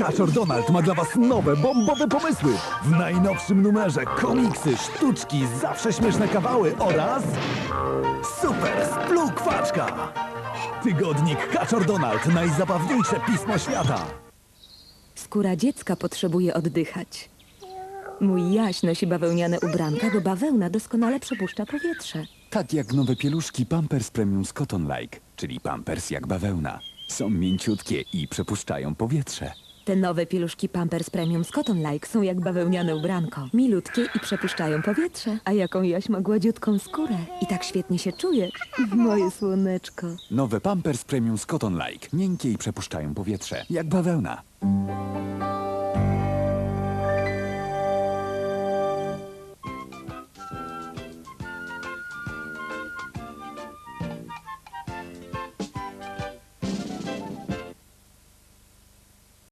Kaczor Donald ma dla Was nowe, bombowe pomysły. W najnowszym numerze komiksy, sztuczki, zawsze śmieszne kawały oraz... Super Splukwaczka! Tygodnik Kaczor Donald, najzabawniejsze pismo świata. Skóra dziecka potrzebuje oddychać. Mój Jaś nosi bawełniane ubranka, bo bawełna doskonale przepuszcza powietrze. Tak jak nowe pieluszki Pampers Premium z Cotton Like, czyli Pampers jak bawełna. Są mięciutkie i przepuszczają powietrze. Te nowe pieluszki Pampers Premium z Cotton Like są jak bawełniane ubranko. Milutkie i przepuszczają powietrze. A jaką Jaś ma gładziutką skórę. I tak świetnie się czuje. Moje słoneczko. Nowe Pampers Premium z Cotton Like. Miękkie i przepuszczają powietrze. Jak bawełna.